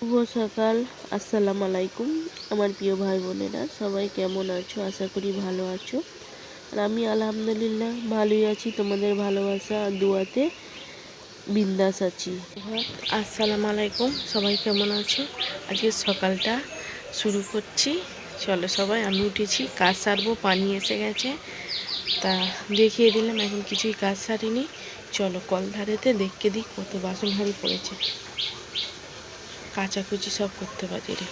শুভ সকাল, আসসালামু আলাইকুম, আমার প্রিয় ভাই বোনেরা, সবাই কেমন আছো? আশা করি ভালো আছো। আর আমি আলহামদুলিল্লাহ ভালোই আছি, তোমাদের ভালোবাসা আর দুয়াতে বিন্দাস আছি। আসসালামু আলাইকুম, সবাই কেমন আছো? আজকে সকালটা শুরু করছি। চলো সবাই, আমি উঠেছি, কাজ সারবো, পানি এসে গেছে। তা দেখিয়ে দিলাম, এখন কিছুই কাজ সারিনি। চলো কল ধারেতে দেখকে দিই, কত বাসন হাঁড়ি পড়েছে। কাচাকুচি সব করতে পারি রে।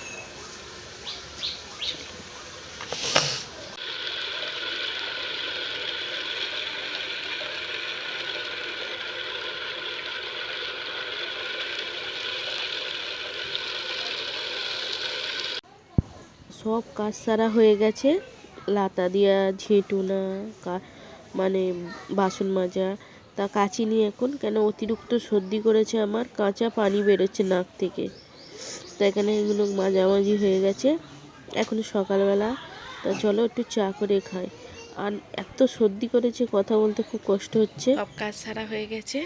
সব কাজ সারা হয়ে গেছে। লাতা দিয়া, ঝেঁটুনা মানে বাসন মাজা, তা কাচি নি এখন কেন অতিরিক্ত সর্দি করেছে আমার? কাঁচা পানি বেরোচ্ছে নাক থেকে। তা এখানে এগুলো মাঝামাঝি হয়ে গেছে। এখন সকালবেলা, তা চলো একটু চা করে খাই। আর এত সর্দি করেছে, কথা বলতে খুব কষ্ট হচ্ছে। সব কাজ সারা হয়ে গেছে।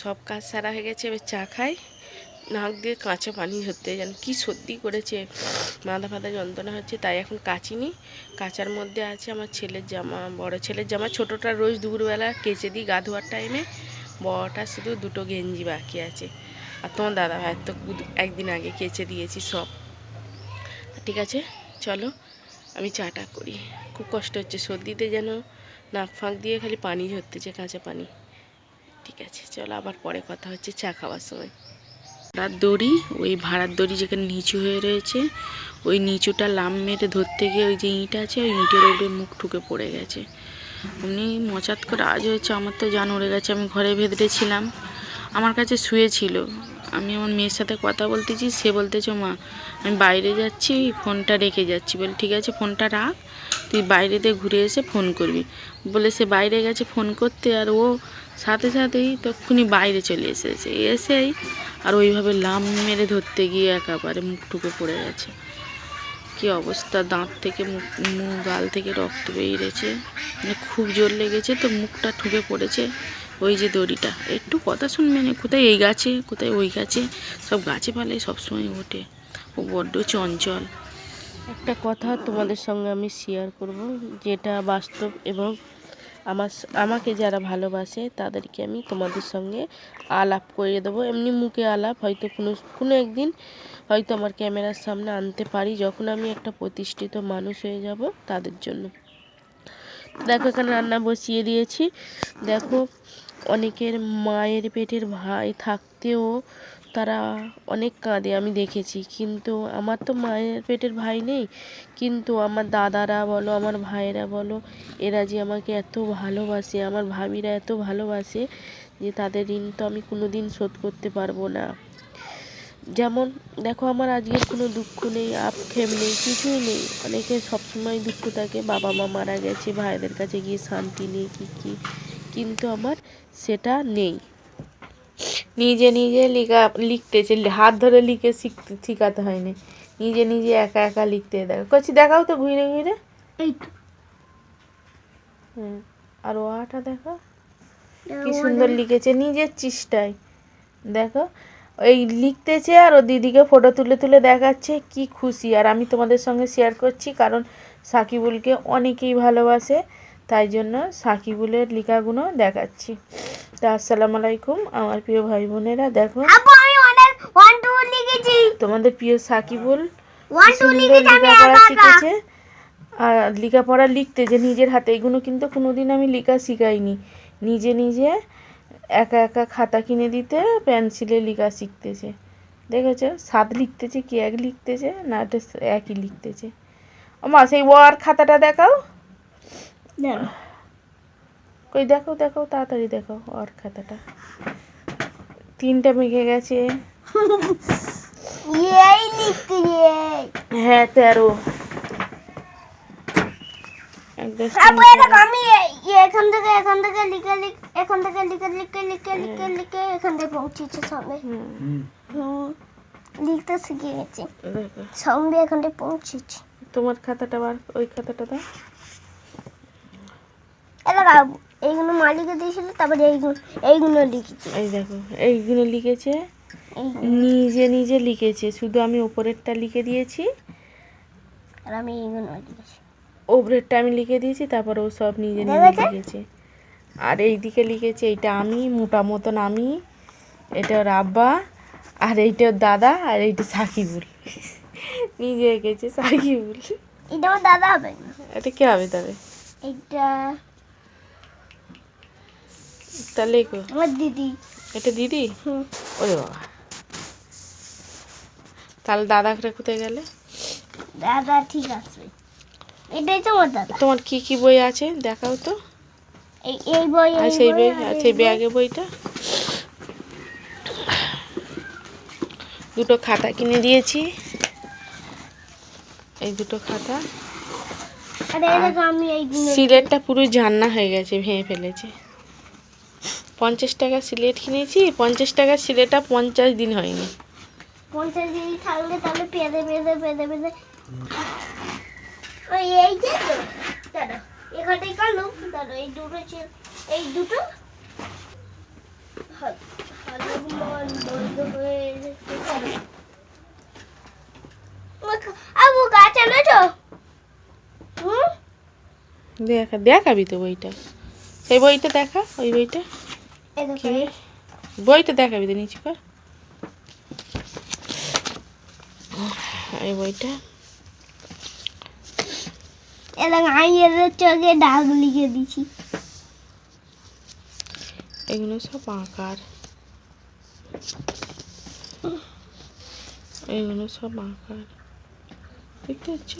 সব কাজ সারা হয়ে গেছে, এবার চা খাই। নাক দিয়ে কাঁচা পানি ধরতে যেন কি সর্দি করেছে মাথা ফাথা যন্ত্রণা হচ্ছে, তাই এখন কাচিনি। কাচার মধ্যে আছে আমার ছেলের জামা, বড় ছেলের জামা। ছোটোটা রোজ দুপুরবেলা কেচে দিই গা ধোয়ার টাইমে বড়টা শুধু দুটো গেঞ্জি বাকি আছে। আর তোমার দাদা ভাইয়ের তো একদিন আগে কেচে দিয়েছি সব। ঠিক আছে, চলো, আমি চাটা করি। খুব কষ্ট হচ্ছে, সর্দিতে যেন নাক ফাঁক দিয়ে খালি পানি ঝরতেছে, কাঁচা পানি। ঠিক আছে, চলো, আবার পরে কথা হচ্ছে চা খাওয়ার সময়। ভাড়ার দড়ি, ওই ভাড়ার দড়ি যেখানে নিচু হয়ে রয়েছে, ওই নিচুটা লাম মেরে ধরতে গিয়ে ওই যে ইঁট আছে, ওই ইঁটের উপরে মুখ ঠুকে পড়ে গেছে। এমনি মচাত করে আজ হয়েছে আমার তো জান উড়ে গেছে, আমি ঘরে ভেতরে ছিলাম। আমার কাছে শুয়েছিল আমি আমার মেয়ের সাথে কথা বলতেছি, সে বলতেছে, মা, আমি বাইরে যাচ্ছি, ফোনটা রেখে যাচ্ছি। বলে, ঠিক আছে, ফোনটা রাখ, তুই বাইরেতে ঘুরে এসে ফোন করবি। বলে, সে বাইরে গেছে ফোন করতে, আর ও সাথে সাথেই তক্ষুনি বাইরে চলে এসেছে। এসেই আর ওইভাবে লাম মেরে ধরতে গিয়ে একেবারে মুখ ঠুকে পড়ে গেছে। কি অবস্থা, দাঁত থেকে মুখ গাল থেকে রক্ত বেরিয়েছে। মানে খুব জোর লেগেছে, তো মুখটা ঠুকে পড়েছে। ওই যে দড়িটা। একটু কথা শুনবে না, কোথায় এই গাছে, কোথায় ওই গাছে? সব গাছে পালে সবসময় ওঠে। ও বড্ড চঞ্চল। একটা কথা তোমাদের সঙ্গে আমি শেয়ার করব, যেটা বাস্তব এবং আমার আমাকে যারা ভালোবাসে, তাদেরকে আমি তোমাদের সঙ্গে আলাপ করে দেবো। এমনি মুখে আলাপ, হয়তো কোনো কোনো একদিন হয়তো আমার ক্যামেরার সামনে আনতে পারি। যখন আমি একটা প্রতিষ্ঠিত মানুষ হয়ে যাব, তাদের জন্য। দেখো এখানে রান্না বসিয়ে দিয়েছি। দেখো অনেকের মায়ের পেটের ভাই থাকতেও তারা অনেক কাঁদে, আমি দেখেছি। কিন্তু আমার তো মায়ের পেটের ভাই নেই। কিন্তু আমার দাদারা বলো, আমার ভাইয়েরা বলো, এরা যে আমাকে এত ভালোবাসে, আমার ভাবিরা এত ভালোবাসে যে তাদের ঋণ তো আমি কোনো দিন শোধ করতে পারব না। যেমন, দেখো আমার আজকে কোনো দুঃখ নেই আক্ষেপ নেই, কিছুই নেই। অনেকের সবসময় দুঃখ থাকে, বাবা মা মারা গেছে, ভাইদের কাছে গিয়ে শান্তি নেই, কী কী। কিন্তু আমার সেটা নেই। নিজে নিজে লিখা লিখতেছে হাত ধরে লিখে শিখতে শিখাতে হয়নি। নিজে নিজে একা একা লিখতে দেখো। করছি দেখাও তো ঘুরে ঘুরে। হুম আর ও আটা দেখো কি সুন্দর লিখেছে নিজের চেষ্টায়। দেখো ওই লিখতেছে আর ও দিদিকে ফটো তুলে তুলে দেখাচ্ছে কি খুশি। আর আমি তোমাদের সঙ্গে শেয়ার করছি কারণ সাকিবুলকে অনেকেই ভালোবাসে। তাই জন্য সাকিবুলের লেখাগুলো দেখাচ্ছি। তা আসসালামু আলাইকুম আমার প্রিয় ভাই বোনেরা দেখো। তোমাদের প্রিয় সাকিবুল লেখাপড়া শিখেছে। আর লেখাপড়া লিখতে যে নিজের হাতে এগুলো কিন্তু কোনোদিন আমি লেখা শিখাইনি। নিজে নিজে একা একা খাতা কিনে দিতে পেন্সিলে লেখা শিখতেছে। দেখেছ? সাত লিখতেছে কি এক লিখতেছে না একই লিখতেছে। আমা সেই ওয়ার খাতাটা দেখাও। কই দেখো দেখো তাড়াতাড়ি দেখো ওর খাতাটা। তিনটা মেঘে গেছে। হ্যাঁ তেরো। আমি এখান থেকে এখান থেকে লিখে লিখ এখান থেকে লিখে লিখে লিখে লিখে লিখে এখান থেকে পৌঁছেছে সবে। হুম। লিখতে শিখে গেছি। দেখো। সঙ্গে এখান থেকে পৌঁছেছি। তোমার খাতাটা বার ওই খাতাটা দাও। এটা এইগুলো মালিকে দিয়েছিল তারপরে এইগুলো এইগুলো লিখেছি। এই দেখো এইগুলো লিখেছে নিজে নিজে লিখেছে শুধু আমি ওপরেরটা লিখে দিয়েছি। আর আমি এইগুলো লিখেছি। ওপরেরটা আমি লিখে দিয়েছি তারপর ও সব নিজে নিজে লিখেছে। আর এই দিকে লিখেছে এইটা আমি মোটা মতন আমি এটা ওর আব্বা আর এইটা ওর দাদা আর এইটা সাকিবুল। নিজে এঁকেছে সাকিবুল। এটা আমার দাদা হবে? এটা কে হবে তবে এটা তাহলে আমার দিদি। এটা দিদি? ওরে বাবা। তাহলে দাদাটা কোথায় গেলে? দাদা ঠিক আছে। এটাই তো আমার দাদা। তোমার কি কি বই আছে? দেখাও তো। এই এই বই আর সেই বই আর সেই ব্যাগে বইটা? দুটো খাতা কিনে দিয়েছি। এই দুটো খাতা। আর আমি এইগুলো সিলেটটা পুরো জান্না হয়ে গেছে ভেঙে ফেলেছে। পঞ্চাশ টাকা সিলেট কিনেছি পঞ্চাশ টাকা সিলেটটা পঞ্চাশ দিন হয়নি। পঞ্চাশ দিন থাকলে তাহলে পেঁদে পেঁদে পেঁদে পেঁদে ওই এই যে তো দাদা এখানটাই কালো দাদা এই দুটো এই দুটো। আবু গাছ এনেছো? হুম? দেখা দেখাবি তো বইটা। সেই বইটা দেখা ওই বইটা। বইটা দেখাবি তো নিচে কর। এই বইটা। দেখো, আমি এদের চোখে ডাক লিখে দিছি। এগুলো সব আঁকার। এগুলো সব আঁকার। দেখতে পাচ্ছ?